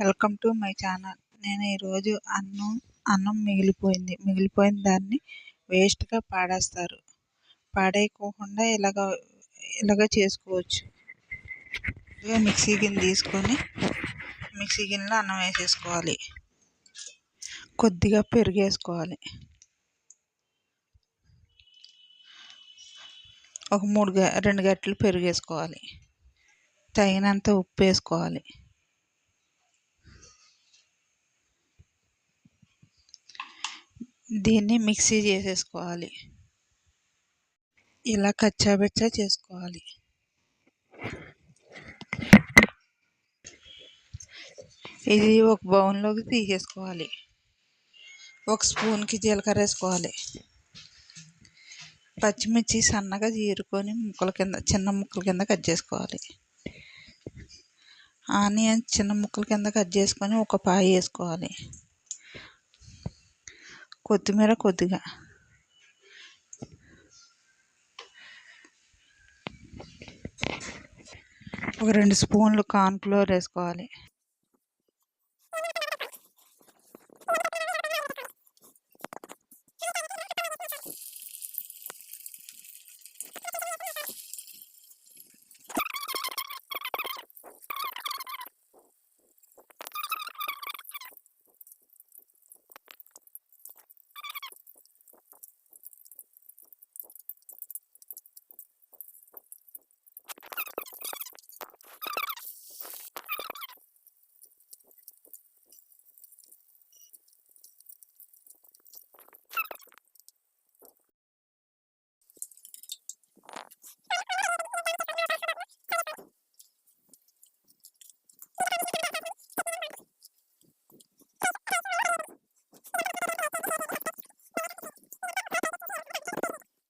Welcome to my channel. నేను ఈరోజు అన్నం అన్నం మిగిలిపోయింది. మిగిలిపోయిన దాన్ని వేస్ట్గా పాడేస్తారు. పాడేయకోకుండా ఇలాగ ఇలాగ చేసుకోవచ్చు. ముందుగా మిక్సీ గిన్నె తీసుకొని మిక్సీ గిన్నెలో అన్నం వేసేసుకోవాలి. కొద్దిగా పెరుగు వేసుకోవాలి ఒక మూడు గ రెండు గంటలు పెరుగు వేసుకోవాలి తగినంత ఉప్పు వేసుకోవాలి. దీన్ని మిక్సీ చేసేసుకోవాలి. ఇలా కచ్చాబెచ్చా చేసుకోవాలి. ఇది ఒక బౌన్లోకి తీసేసుకోవాలి. ఒక స్పూన్కి జీలకర్ర వేసుకోవాలి. పచ్చిమిర్చి సన్నగా చీరుకొని ముక్కల కింద చిన్న ముక్కల కింద కట్ చేసుకోవాలి. ఆనియన్ చిన్న ముక్కల కింద కట్ చేసుకొని ఒక పాయ వేసుకోవాలి. కొత్తిమీర కొద్దిగా. ఒక రెండు స్పూన్లు కార్న్ఫ్లోర్ వేసుకోవాలి.